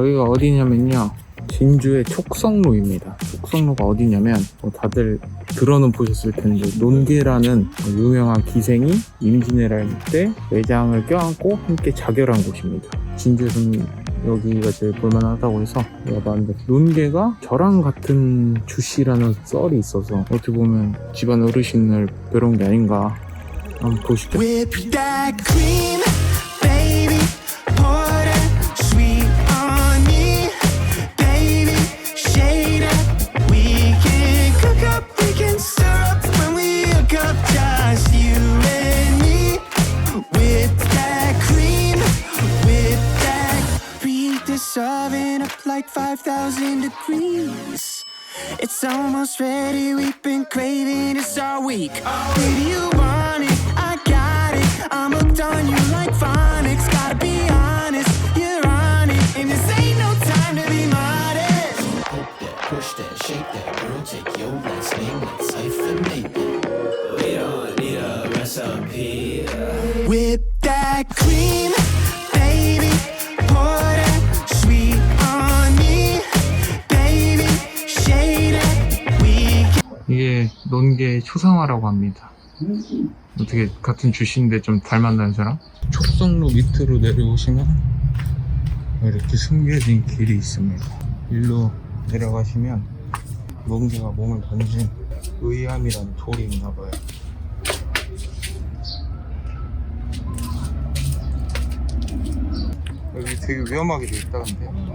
여기가 어디냐면요. 진주의 촉성로입니다. 촉성로가 어디냐면 뭐 다들 들어는 보셨을 텐데 논계라는 유명한 기생이 임진왜란 때 외장을 껴안고 함께 자결한 곳입니다. 진주에서는 여기가 제일 볼만하다고 해서 와봤는데 논계가 저랑 같은 주씨라는 썰이 있어서 어떻게 보면 집안 어르신을 뵈러온 게 아닌가 한번 보시죠. Oven up like 5,000 degrees. It's almost ready, we've been craving this all week. Baby, you want it, I got it. I'm hooked on you like phonics. 논계 초상화라고 합니다. 어떻게 같은 주씨인데 좀 닮았나요, 저랑? 촉성로 밑으로 내려오시면 이렇게 숨겨진 길이 있습니다. 일로 내려가시면 논계가 몸을 던진 의암이라는 돌이 있나 봐요. 여기 되게 위험하게 돼 있다는데요.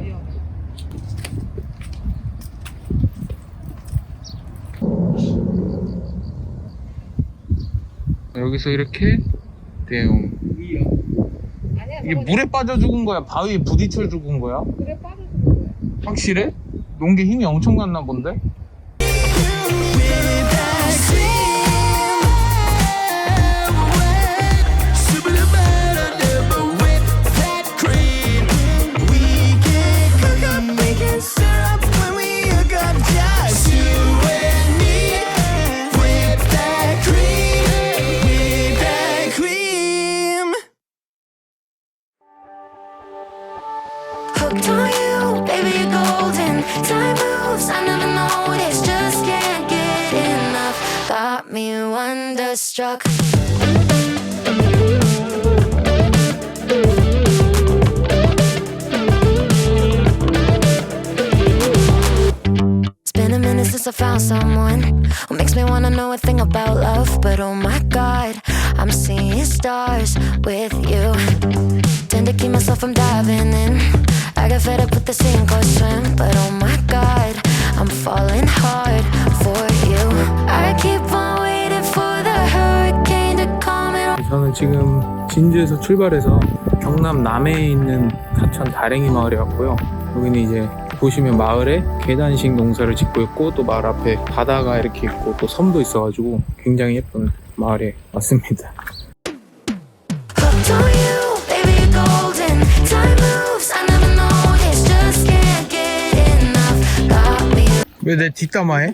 여기서 이렇게 대용 이게 물에 빠져 죽은 거야? 바위에 부딪혀 죽은 거야? 그래 빠져서 그래. 확실해? 농계 힘이 엄청 났나 본데? Found someone who makes me wanna know a thing about love. But oh my god, I'm seeing stars with you. Tend to keep myself from diving in. I got fed up with the sink or swim, but oh my god, I'm falling hard for you. I keep on waiting for the hurricane to come and 저는 지금 진주에서 출발해서 경남 남해에 있는 사천 다랭이 마을에 왔고요. 여기는 이제 보시면 마을에 계단식 농사를 짓고 있고 또 마을 앞에 바다가 이렇게 있고 또 섬도 있어가지고 굉장히 예쁜 마을에 왔습니다. 왜 내 뒷담화해?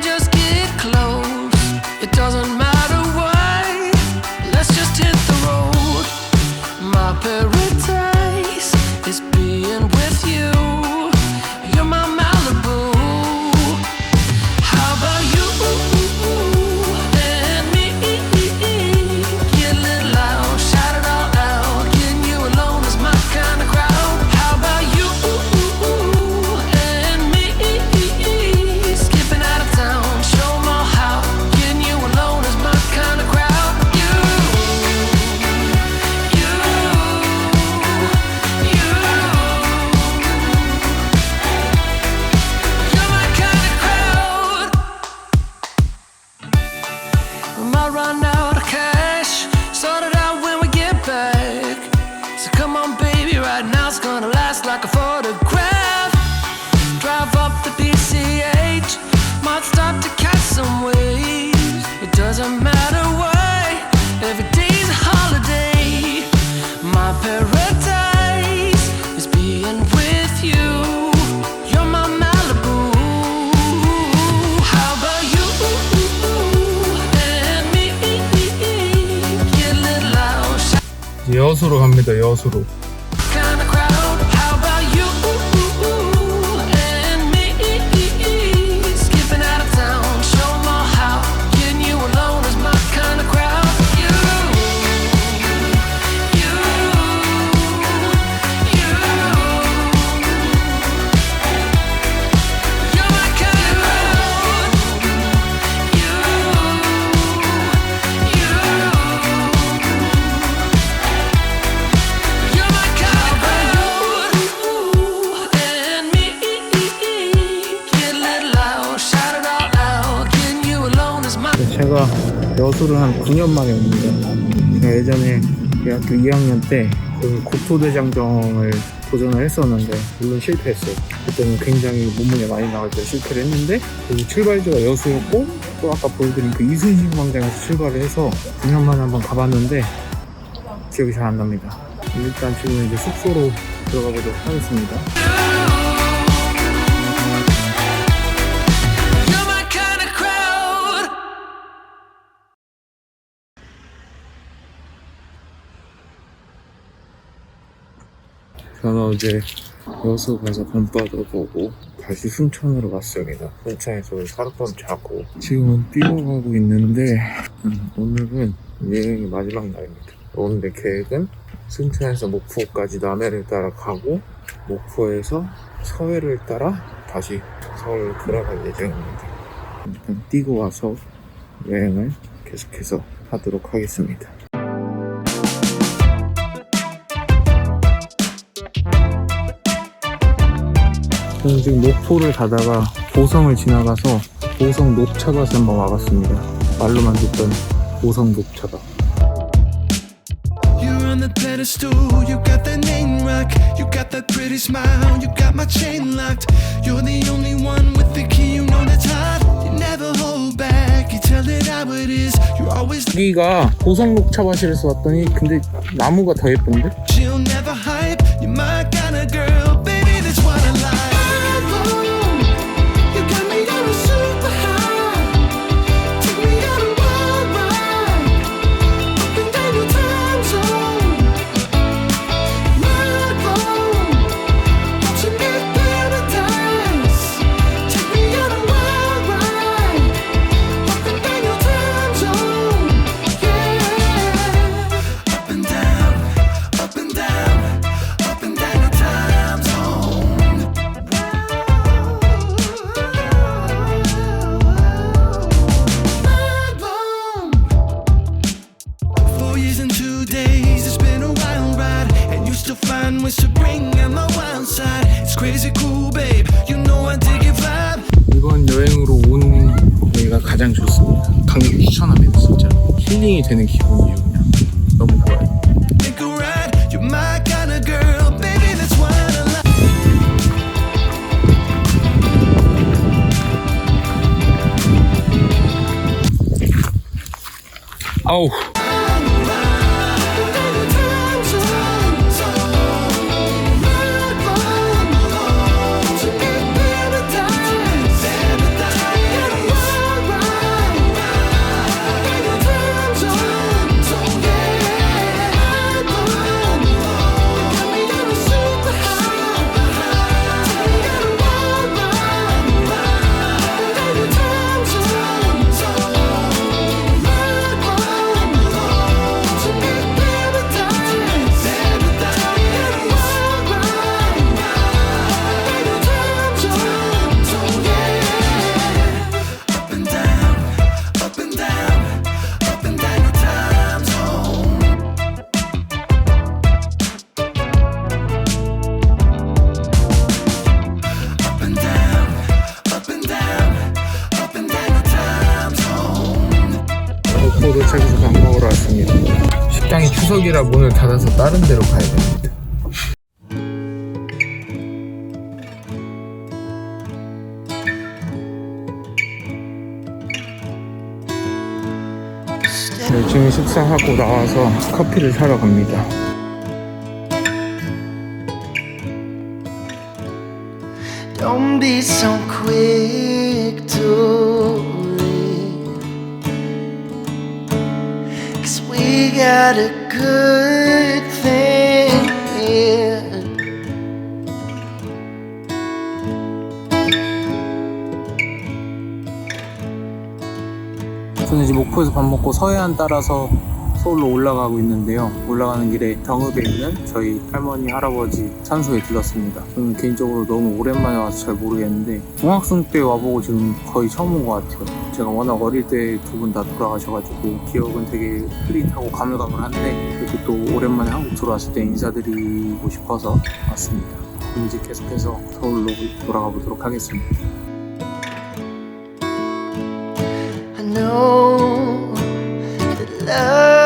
Just 갑니다. 여수로. 제가 여수를 한 9년 만에 옵니다. 제가 예전에 대학교 2학년 때 그 국토대장정을 도전을 했었는데 물론 실패했어요. 그때는 굉장히 몸무게 많이 나가서 실패를 했는데 그 출발지가 여수였고 또 아까 보여드린 그 이순신 광장에서 출발을 해서 9년 만에 한번 가봤는데 기억이 잘 안 납니다. 일단 지금 이제 숙소로 들어가 보도록 하겠습니다. 저는 어제 여수 가서 밤바다 보고 다시 순천으로 왔습니다. 순천에서 오늘 하룻밤 자고 지금은 뛰어가고 있는데 음, 오늘은 여행의 마지막 날입니다. 오늘의 계획은 순천에서 목포까지 남해를 따라 가고 목포에서 서해를 따라 다시 서울로 돌아갈 예정입니다. 일단 뛰고 와서 여행을 계속해서 하도록 하겠습니다. 저는 지금 목포를 가다가 보성을 지나가서 보성 녹차밭에 한번 와봤습니다. 말로만 듣던 보성 녹차밭. You're on the pedestal, you got that name rock, you got that pretty smile, you got my chain locked. You're the only one with the key, you know that's hot. You never hold back, you tell it how it is. You're always 여기가 보성 녹차밭이라서 왔더니 근데 나무가 더 예쁜데? 이번 여행으로 온 여기가 가장 좋습니다. 강력 추천합니다, 진짜. 힐링이 되는 기분이에요, 그냥. 너무 좋아요. A 다른 데로 가야 됩니다. 네, 지금 식사하고 나와서 커피를 사러 갑니다. Don't be so quick to leave. Cause we got a good thing here. 저는 이제 목포에서 밥 먹고 서해안 따라서 서울로 올라가고 있는데요. 올라가는 길에 경읍에 있는 저희 할머니, 할아버지 산소에 들렀습니다. 저는 개인적으로 너무 오랜만에 와서 잘 모르겠는데 중학생 때 와보고 지금 거의 처음 온 것 같아요. 제가 워낙 어릴 때 두 분 다 돌아가셔가지고 기억은 되게 흐릿하고 가물가물한데 그래도 또 오랜만에 한국 들어왔을 때 인사드리고 싶어서 왔습니다. 이제 계속해서 서울로 돌아가 보도록 하겠습니다. I know that loving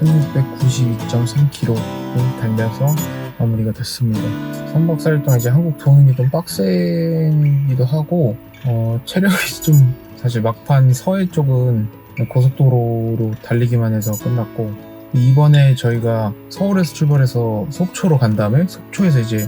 1692.3km를 달려서 마무리가 됐습니다. 3박 4일 동안 이제 한국 도는 게 좀 빡세기도 하고, 어, 체력이 좀, 사실 막판 서해 쪽은 고속도로로 달리기만 해서 끝났고, 이번에 저희가 서울에서 출발해서 속초로 간 다음에 속초에서 이제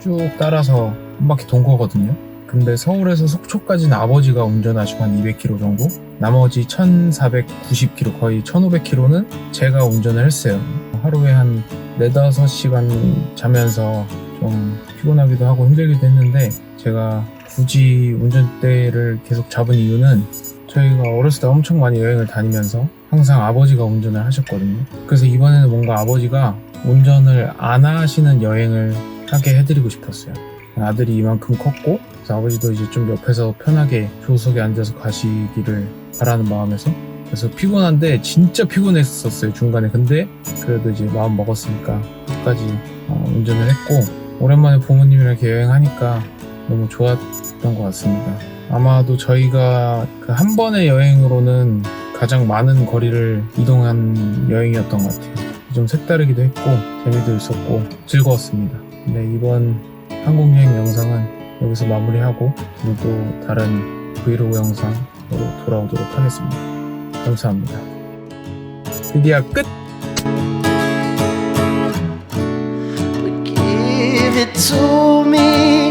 쭉 따라서 한 바퀴 돈 거거든요. 근데 서울에서 속초까지는 아버지가 운전하시고 한 200km 정도? 나머지 1490km, 거의 1500km는 제가 운전을 했어요. 하루에 한 4, 5시간 자면서 좀 피곤하기도 하고 힘들기도 했는데 제가 굳이 운전대를 계속 잡은 이유는 저희가 어렸을 때 엄청 많이 여행을 다니면서 항상 아버지가 운전을 하셨거든요. 그래서 이번에는 뭔가 아버지가 운전을 안 하시는 여행을 하게 해드리고 싶었어요. 아들이 이만큼 컸고 아버지도 이제 좀 옆에서 편하게 조수석에 앉아서 가시기를 바라는 마음에서. 그래서 피곤한데 진짜 피곤했었어요 중간에. 근데 그래도 이제 마음 먹었으니까 끝까지 어, 운전을 했고 오랜만에 부모님이랑 여행하니까 너무 좋았던 것 같습니다. 아마도 저희가 그 한 번의 여행으로는 가장 많은 거리를 이동한 여행이었던 것 같아요. 좀 색다르기도 했고 재미도 있었고 즐거웠습니다. 네 이번 한국 여행 영상은 여기서 마무리하고 오늘 또 다른 브이로그 영상으로 돌아오도록 하겠습니다. 감사합니다. 드디어 끝! Give it to me